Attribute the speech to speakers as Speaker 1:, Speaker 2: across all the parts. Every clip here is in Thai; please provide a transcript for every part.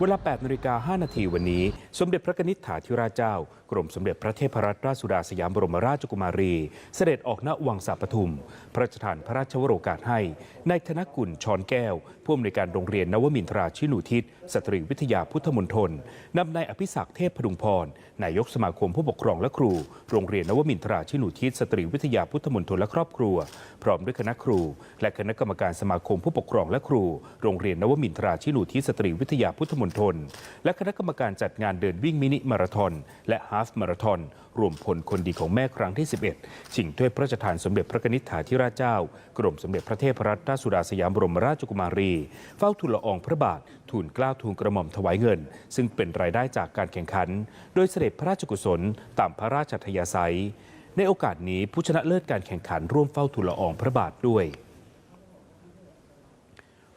Speaker 1: เวลา 8นาฬิกา5นาทีวันนี้ สมเด็จพระนิษฐาธิราชเจ้า กรมสมเด็จพระเทพรัตนราชสุดาสยามบรมราชกุมารี เสด็จออกณวังสาปทุม พระราชทานพระราชวโรกาสให้นายธนกุลชอนแก้ว ผู้อำนวยการโรงเรียนนวมินทราชินูทิศสตรีวิทยาพุทธมณฑลนำนายอภิศักดิ์เทพพดุงพร นายกสมาคมผู้ปกครองและครู โรงเรียนนวมินทราชินูทิศสตรีวิทยาพุทธมณฑลและครอบครัว พร้อมด้วยคณะครู และคณะกรรมการสมาคมผู้ปกครองและครู โรงเรียนนวมินทราชินูทิศสตรีวิทยาพุทธมณฑลและคณะกรรมการจัดงานเดินวิ่งมินิมาราธอนและฮาฟมาราธอนรวมพลคนดีของแม่ครั้งที่ 11 ชิงถ้วยพระราชทานสมเด็จพระนิษฐาธิราชเจ้า กรมสมเด็จพระเทพรัตนราชสุดาสยามบรมราชกุมารี เฝ้าทูลละอองพระบาททูลกล้าทูลกระหม่อมถวายเงิน ซึ่งเป็นรายได้จากการแข่งขัน โดยเสด็จพระราชกุศลตามพระราชทยาศัย ในโอกาสนี้ผู้ชนะเลิศการแข่งขันร่วมเฝ้าทูลละอองพระบาทด้วย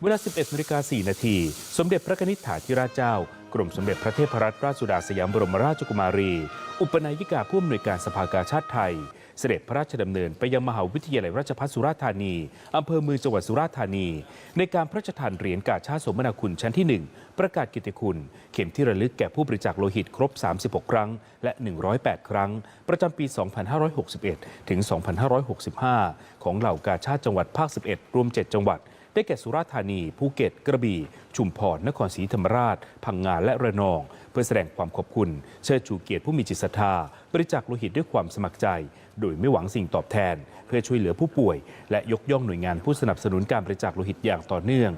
Speaker 1: เวลา 11นาฬิกา4นาที สมเด็จพระนิษฐาธิราชเจ้า กรมสมเด็จพระเทพรัตนราชสุดาสยามบรมราชกุมารี อุปนายิกาผู้อำนวยการสภากาชาติไทย เสด็จพระราชดำเนินไปยังมหาวิทยาลัยราชภัฏสุราษฎร์ธานี อำเภอเมืองจังหวัดสุราษฎร์ธานี ในการพระราชทานเหรียญกาชาติสมนาคุณชั้นที่ 1 ประกาศกิตติคุณ เข็มที่ระลึกแก่ผู้บริจาคโลหิตครบ 36 ครั้ง และ 108 ครั้ง ประจำปี 2561 ถึง 2565 ของเหล่ากาชาติจังหวัดภาค 11 รวม 7 จังหวัด ได้แก่สุราษฎร์ธานี ภูเก็ต กระบี่ ชุมพร นครศรีธรรมราช พังงา และระนอง เพื่อแสดงความขอบคุณ เชิดชูเกียรติผู้มีจิตศรัทธา บริจาคโลหิตด้วยความสมัครใจ โดยไม่หวังสิ่งตอบแทน เพื่อช่วยเหลือผู้ป่วย และยกย่องหน่วยงานผู้สนับสนุนการบริจาคโลหิตอย่างต่อเนื่อง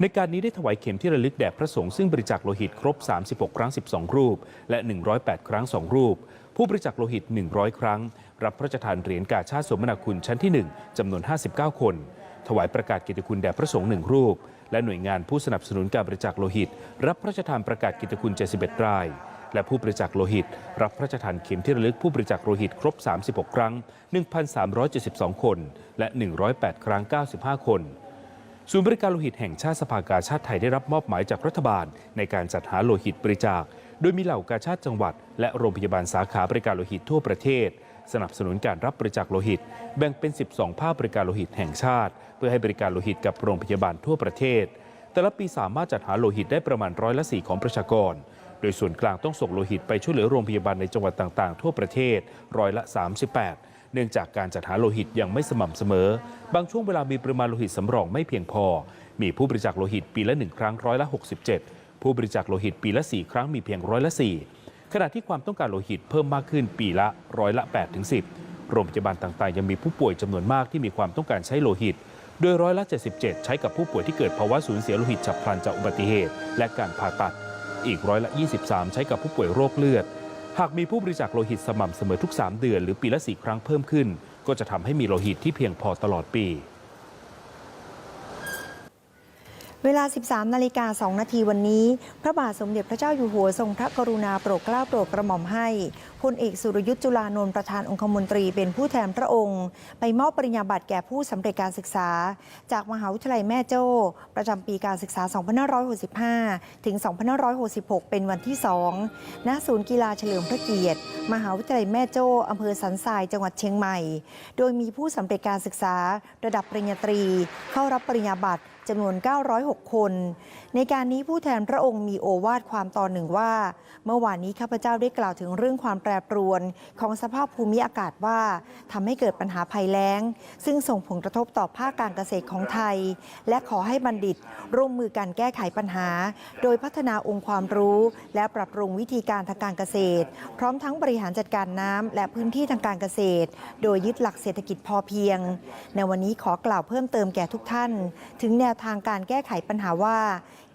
Speaker 1: ในการนี้ได้ถวายเข็มที่ระลึกแด่พระสงฆ์ซึ่งบริจาคโลหิตครบ 36 ครั้ง 12 รูป และ 108 ครั้ง 2 รูป ผู้บริจาคโลหิต 100 ครั้ง รับพระราชทานเหรียญกาชาติสมนาคุณชั้นที่ 1จำนวน 59 คน ถวายประกาศกิตติคุณแด่พระสงฆ์หนึ่งรูป และหน่วยงานผู้สนับสนุนการบริจาคโลหิต รับพระราชทานประกาศกิตติคุณ 71 ราย และผู้บริจาคโลหิต รับพระราชทานเข็มที่ระลึกผู้บริจาคโลหิตครบ 36 ครั้ง 1,372 คน และ 108 ครั้ง 95 คนศูนย์บริการโลหิตแห่งชาติสภากาชาติไทยได้รับมอบหมายจากรัฐบาล ในการจัดหาโลหิตบริจาค โดยมีเหล่ากาชาติจังหวัด และโรงพยาบาลสาขาบริการโลหิตทั่วประเทศ สนับสนุนการรับบริจาคโลหิต แบ่งเป็น 12 ภาคบริการโลหิตแห่งชาติ เพื่อให้บริการโลหิตกับโรงพยาบาลทั่วประเทศ แต่ละปีสามารถจัดหาโลหิตได้ประมาณร้อยละสี่ของประชากร โดยส่วนกลางต้องส่งโลหิตไปช่วยเหลือโรงพยาบาลในจังหวัดต่างๆ ทั่วประเทศร้อยละ 38เนื่องจากการจัดหาโลหิตยังไม่สม่ำเสมอ บางช่วงเวลามีปริมาณโลหิตสำรองไม่เพียงพอ มีผู้บริจาคโลหิตปีละหนึ่งครั้งร้อยละ 67 ผู้บริจาคโลหิตปีละ 4 ครั้งมีเพียงร้อยละ 4 ขณะที่ความต้องการโลหิตเพิ่มมากขึ้นปีละร้อยละ8ถึง10 โรงพยาบาลต่างๆ ยังมีผู้ป่วยจำนวนมากที่มีความต้องการใช้โลหิต โดยร้อยละ 77 ใช้กับผู้ป่วยที่เกิดภาวะสูญเสียโลหิตฉับพลันจากอุบัติเหตุ และการผ่าตัด อีกร้อยละ 23 ใช้กับผู้ป่วยโรคเลือด หากมีผู้บริจาคโลหิตสม่ำเสมอทุก 3 เดือน หรือปีละ 4 ครั้งเพิ่มขึ้น ก็จะทำให้มีโลหิตที่เพียงพอตลอดปี
Speaker 2: เวลา 13 นาฬิกา 2 นาทีวันนี้ พระบาทสมเด็จพระเจ้าอยู่หัวทรงพระกรุณาโปรดเกล้าโปรดกระหม่อมให้พลเอกสุรยุทธ์จุลานนท์ประธานองคมนตรีเป็นผู้แทนพระองค์ ไปมอบปริญญาบัตรแก่ผู้สำเร็จการศึกษา จากมหาวิทยาลัยแม่โจ้ ประจำปีการศึกษา 2565 ถึง 2566 เป็นวันที่ 2 ณ ศูนย์กีฬาเฉลิมพระเกียรติ มหาวิทยาลัยแม่โจ้อำเภอสันทรายจังหวัดเชียงใหม่ โดยมีผู้สำเร็จการศึกษา ระดับปริญญาตรี เข้ารับปริญญาบัตร จำนวน 906 คน ในการนี้ผู้แทนพระองค์มีโอวาทความตอนหนึ่งว่า เมื่อวานนี้ข้าพเจ้าได้กล่าวถึงเรื่องความแปรปรวนของสภาพภูมิอากาศว่าทำให้เกิดปัญหาภัยแล้ง ซึ่งส่งผลกระทบต่อภาคการเกษตรของไทย และขอให้บัณฑิต ร่วมมือกันแก้ไขปัญหา โดยพัฒนาองค์ความรู้ และปรับปรุงวิธีการทางการเกษตร พร้อมทั้งบริหารจัดการน้ำและพื้นที่ทางการเกษตร โดยยึดหลักเศรษฐกิจพอเพียง ในวันนี้ขอกล่าวเพิ่มเติมแก่ทุกท่าน ถึงแนวทางการแก้ไขปัญหาว่า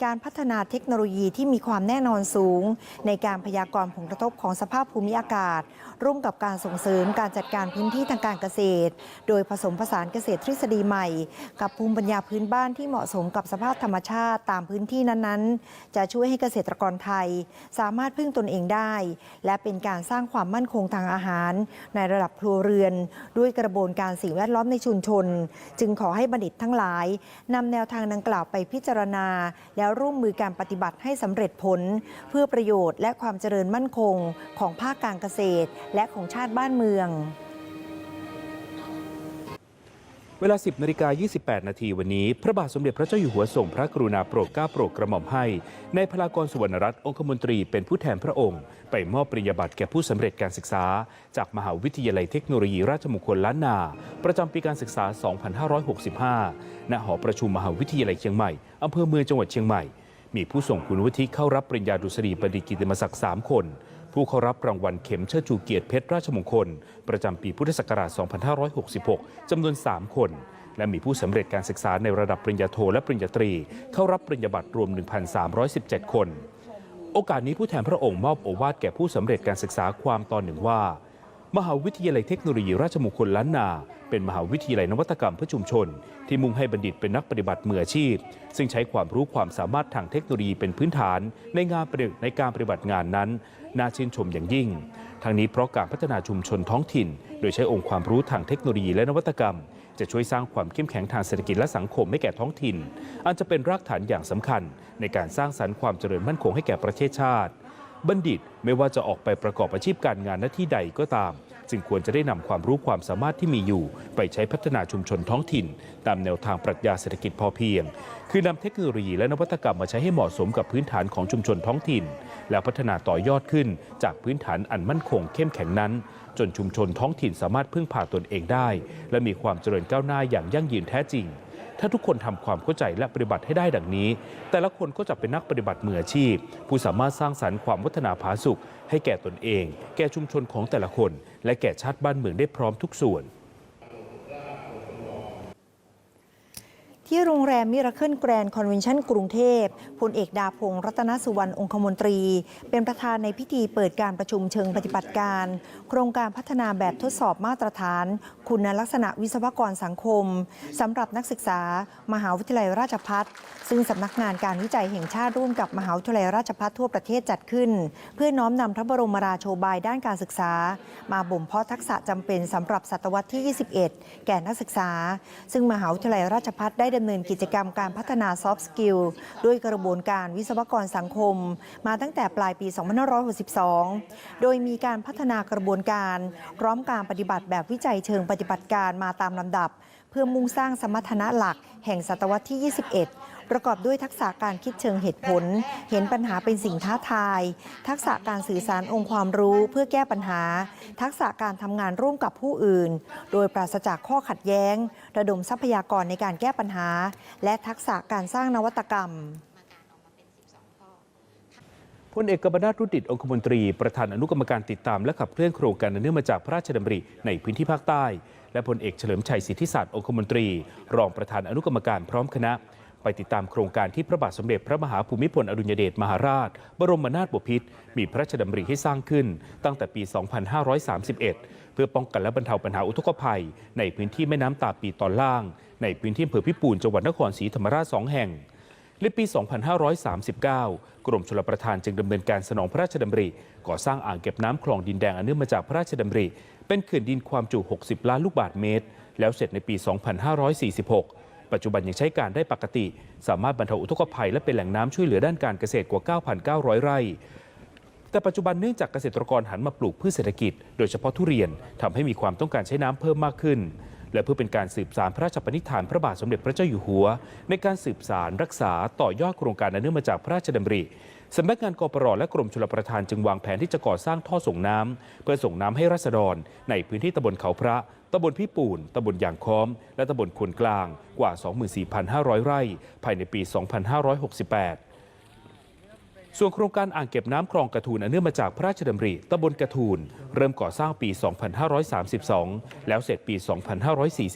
Speaker 2: การพัฒนาเทคโนโลยีที่มีความแน่นอนสูง ในการพยากรณ์ผลกระทบของสภาพภูมิอากาศ ร่วมกับการส่งเสริมการจัดการพื้นที่ทางการเกษตร โดยผสมผสานเกษตรทฤษฎีใหม่ กับภูมิปัญญาพื้นบ้านที่เหมาะสมกับสภาพธรรมชาติตามพื้นที่นั้นๆ จะช่วยให้เกษตรกรไทย สามารถพึ่งตนเองได้ และเป็นการสร้างความมั่นคงทางอาหาร ในระดับครัวเรือน ด้วยกระบวนการสิ่งแวดล้อมในชุมชน จึงขอให้บัณฑิตทั้งหลายนำแนวทางดังกล่าวไปพิจารณา แล้วร่วมมือการปฏิบัติให้สำเร็จผล เพื่อประโยชน์และความเจริญมั่นคงของภาคการเกษตร และของชาติบ้านเมือง
Speaker 1: เวลา 10นาฬิกา28 นาทีวันนี้ พระบาทสมเด็จพระเจ้าอยู่หัวทรงพระกรุณาโปรดเกล้าโปรดกระหม่อมให้ในพลากรสุวรรณรัตน์องคมนตรีเป็นผู้แทนพระองค์ ไปมอบปริญญาบัตรแก่ผู้สำเร็จการศึกษา จากมหาวิทยาลัยเทคโนโลยีราชมงคลล้านนา ประจำปีการศึกษา 2565 ณ หอประชุมมหาวิทยาลัยเชียงใหม่อำเภอเมืองจังหวัดเชียงใหม่ มีผู้ส่งคุณวุฒิเข้ารับปริญญาดุษฎีบัณฑิตกิติมศักดิ์3คน ผู้เข้ารับรางวัลเข็มเชิดชูเกียรติเพชรราชมงคล ประจำปีพุทธศักราช 2566 จำนวน 3 คน และมีผู้สำเร็จการศึกษาในระดับปริญญาโทและปริญญาตรี เข้ารับปริญญาบัตรรวม 1,317 คน โอกาสนี้ผู้แทนพระองค์มอบโอวาทแก่ผู้สำเร็จการศึกษาความตอนหนึ่งว่า มหาวิทยาลัยเทคโนโลยีราชมงคลล้านนา เป็นมหาวิทยาลัยนวัตกรรมเพื่อชุมชน ที่มุ่งให้บัณฑิตเป็นนักปฏิบัติมืออาชีพ ซึ่งใช้ความรู้ความสามารถทางเทคโนโลยีเป็นพื้นฐาน ในงานประดิษฐ์ในการปฏิบัติงานนั้น น่าชื่นชมอย่างยิ่งทั้งนี้เพราะการพัฒนาชุมชนท้องถิ่น โดยใช้องค์ความรู้ทางเทคโนโลยีและนวัตกรรม จะช่วยสร้างความเข้มแข็งทางเศรษฐกิจและสังคมให้แก่ท้องถิ่นอันจะเป็นรากฐานอย่างสำคัญ ในการสร้างสรรค์ความเจริญมั่นคงให้แก่ประเทศชาติ บัณฑิตไม่ว่าจะออกไปประกอบอาชีพการงานหน้าที่ใดก็ตาม จึงควรจะได้นำความรู้ความสามารถที่มีอยู่ ไปใช้พัฒนาชุมชนท้องถิ่น ตามแนวทางปรัชญาเศรษฐกิจพอเพียง คือนำเทคโนโลยีและนวัตกรรมมาใช้ให้เหมาะสมกับพื้นฐานของชุมชนท้องถิ่น แล้วพัฒนาต่อยอดขึ้นจากพื้นฐานอันมั่นคงเข้มแข็งนั้น จนชุมชนท้องถิ่นสามารถพึ่งพาตนเองได้ และมีความเจริญก้าวหน้าอย่างยั่งยืนแท้จริง ถ้าทุกคนทำความเข้าใจและปฏิบัติให้ได้ดังนี้ แต่ละคนก็จะเป็นนักปฏิบัติมืออาชีพ ผู้สามารถสร้างสรรค์ความวัฒนาผาสุข ให้แก่ตนเอง แก่ชุมชนของแต่ละคน และแก่ชาติบ้านเมืองได้พร้อมทุกส่วน
Speaker 2: ที่โรงแรมมิราเคิลแกรนด์คอนเวนชั่นกรุงเทพพลเอกดาพงศ์รัตนสุวรรณองคมนตรี เป็นประธานในพิธีเปิดการประชุมเชิงปฏิบัติการ โครงการพัฒนาแบบทดสอบมาตรฐาน คุณลักษณะวิศวกรสังคมสำหรับนักศึกษา มหาวิทยาลัยราชพัฒซึ่งสำนักงานการวิจัยแห่งชาติร่วมกับมหาวิทยาลัยราชพัฒทั่วประเทศจัดขึ้น เพื่อน้อมนำพระบรมราโชบายด้านการศึกษา มาบ่มเพาะทักษะจำเป็นสำหรับศตวรรษที่ 21 แก่นักศึกษา ซึ่งมหาวิทยาลัยราชพัฒได้ดำเนินกิจกรรมการพัฒนาซอฟต์สกิลด้วยกระบวนการวิศวกรสังคม มาตั้งแต่ปลายปี 2562 โดยมีการพัฒนากระบวนการพร้อมการปฏิบัติแบบวิจัยเชิงปฏิบัติการมาตามลำดับ เพื่อมุ่งสร้างสมรรถนะหลักแห่งศตวรรษที่ 21 ประกอบด้วยทักษะการคิดเชิงเหตุผล เห็นปัญหาเป็นสิ่งท้าทาย ทักษะการสื่อสารองค์ความรู้เพื่อแก้ปัญหา ทักษะการทำงานร่วมกับผู้อื่น โดยปราศจากข้อขัดแย้ง ระดมทรัพยากรในการแก้ปัญหา และทักษะการสร้างนวัตกรรม
Speaker 1: พลเอกกบนาถรุดิตองคมนตรีประธานอนุกรรมการติดตามและขับเคลื่อนโครงการเนื่องมาจากพระราชดำริในพื้นที่ภาคใต้ และพลเอกเฉลิมชัยสิทธิศาสตร์องคมนตรี รองประธานอนุกรรมการพร้อมคณะ ไปติดตามโครงการที่พระบาทสมเด็จพระมหาภูมิพลอดุลยเดชมหาราช บรมนาถบพิตรมีพระราชดำริให้สร้างขึ้นตั้งแต่ปี 2531 เพื่อป้องกันและบรรเทาปัญหาอุทกภัย ในพื้นที่แม่น้ำตาปีตอนล่าง ในพื้นที่อำเภอพิปูนจังหวัดนครศรีธรรมราชสองแห่งในปี 2539 กรมชลประทานจึงดำเนินการสนองพระราชดำริ ก่อสร้างอ่างเก็บน้ำคลองดินแดงอันเนื่องมาจากพระราชดำริ เป็นเขื่อนดินความจุ 60 ล้านลูกบาศก์เมตร แล้วเสร็จในปี 2546 ปัจจุบันยังใช้การได้ปกติ สามารถบรรเทาอุทกภัยและเป็นแหล่งน้ำช่วยเหลือด้านการเกษตรกว่า 9,900 ไร่ แต่ปัจจุบันเนื่องจากเกษตรกรหันมาปลูกพืชเศรษฐกิจ โดยเฉพาะทุเรียนทำให้มีความต้องการใช้น้ำเพิ่มมากขึ้น และเพื่อเป็นการสืบสารพระราชปณิธานพระบาทสมเด็จพระเจ้าอยู่หัว ในการสืบสารรักษาต่อยอดโครงการอันเนื่องมาจากพระราชดำริ สำนักงานกปรและกรมชลประทานจึงวางแผนที่จะก่อสร้างท่อส่งน้ำเพื่อส่งน้ำให้รัษฎร ในพื้นที่ตำบลเขาพระตำบลพิปูนตำบลยางค้อม และตำบลควนกลางกว่า 24,500 ไร่ ภายในปี 2568ส่วนโครงการอ่างเก็บน้ำคลองกระทูนอันเนื่องมาจากพระราชดำริตำบลกระทูนเริ่มก่อสร้างปี 2532 แล้วเสร็จปี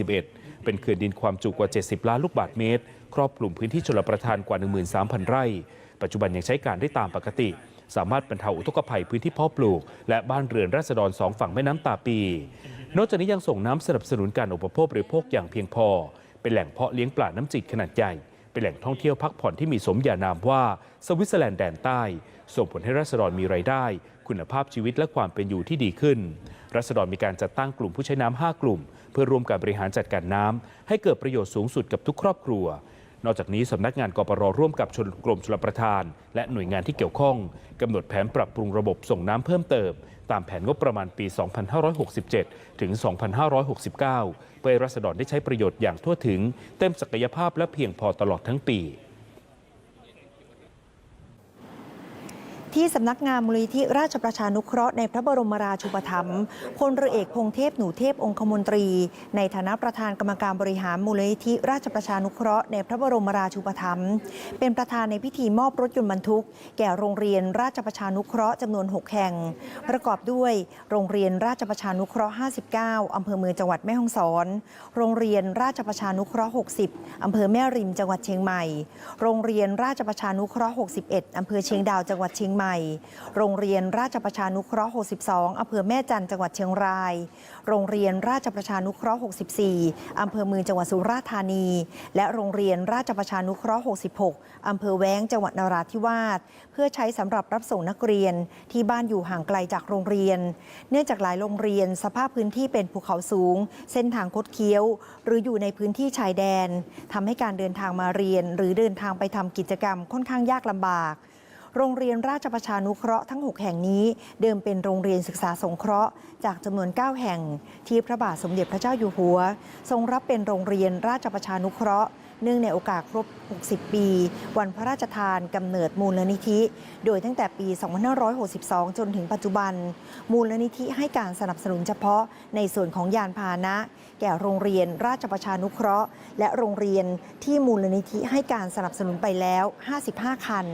Speaker 1: 2541 เป็นเขื่อนดินความจุกว่า 70 ล้านลูกบาศก์เมตร ครอบคลุมพื้นที่ชลประทานกว่า 13,000 ไร่ ปัจจุบันยังใช้การได้ตามปกติ สามารถบรรเทาอุทกภัยพื้นที่เพาะปลูก และบ้านเรือนราษฎรสองฝั่งแม่น้ำตาปี นอกจากนี้ยังส่งน้ำสนับสนุนการอุปโภคบริโภคอย่างเพียงพอ เป็นแหล่งเพาะเลี้ยงปลาน้ำจืดขนาดใหญ่เป็นแหล่งท่องเที่ยวพักผ่อนที่มีสมญานามว่า สวิตเซอร์แลนด์แดนใต้ ส่งผลให้รัษฎรมีรายได้ คุณภาพชีวิตและความเป็นอยู่ที่ดีขึ้น รัษฎรมีการจัดตั้งกลุ่มผู้ใช้น้ำ5กลุ่ม เพื่อร่วมการบริหารจัดการน้ำให้เกิดประโยชน์สูงสุดกับทุกครอบครัว นอกจากนี้สำนักงานกปรร่วมกับชนกรมชลประทาน และหน่วยงานที่เกี่ยวข้องกำหนดแผนปรับปรุงระบบส่งน้ำเพิ่มเติม ตามแผนงบประมาณปี 2567 ถึง 2569 เพื่อให้รัษฎรได้ใช้ประโยชน์อย่างทั่วถึง เต็มศักยภาพและเพียงพอตลอดทั้งปี
Speaker 2: ที่สำนักงานมูลนิธิราชประชานุเคราะห์ในพระบรมราชูปถัมภ์พลเรือเอกพงเทพหนูเทพองคมนตรี ในฐานะประธานกรรมการบริหารมูลนิธิราชประชานุเคราะห์ในพระบรมราชูปถัมภ์เป็นประธานในพิธีมอบรถยนต์บรรทุก แก่โรงเรียนราชประชานุเคราะห์จำนวน 6 แห่ง ประกอบด้วย โรงเรียนราชประชานุเคราะห์ 59 อำเภอเมืองจังหวัดแม่ฮ่องสอน โรงเรียนราชประชานุเคราะห์ 60 อำเภอแม่ริมจังหวัดเชียงใหม่ โรงเรียนราชประชานุเคราะห์ 61 อำเภอเชียงดาวจังหวัดเชียงใหม่โรงเรียนราชประชานุเคราะห์ 62 อำเภอแม่จันจังหวัดเชียงราย โรงเรียนราชประชานุเคราะห์ 64 อำเภอเมืองจังหวัดสุราษฎร์ธานี และโรงเรียนราชประชานุเคราะห์ 66 อำเภอแว้งจังหวัดนราธิวาส เพื่อใช้สำหรับรับส่งนักเรียนที่บ้านอยู่ห่างไกลจากโรงเรียน เนื่องจากหลายโรงเรียนสภาพพื้นที่เป็นภูเขาสูง เส้นทางคดเคี้ยว หรืออยู่ในพื้นที่ชายแดนทำให้การเดินทางมาเรียน หรือเดินทางไปทำกิจกรรมค่อนข้างยากลำบาก โรงเรียนราชประชานุเคราะห์ทั้ง 6 แห่งนี้ เดิมเป็นโรงเรียนศึกษาสงเคราะห์จากจำนวน 9 แห่ง ที่พระบาทสมเด็จพระเจ้าอยู่หัว ทรงรับเป็นโรงเรียนราชประชานุเคราะห์เนื่องในโอกาสครบ 60 ปี วันพระราชทานกำเนิดมูลนิธิ โดยตั้งแต่ปี 2562 จนถึงปัจจุบัน มูลนิธิให้การสนับสนุนเฉพาะในส่วนของยานพาหนะ แก่โรงเรียนราชประชานุเคราะห์ และโรงเรียนที่มูลนิธิให้การสนับสนุนไปแล้ว 55 คัน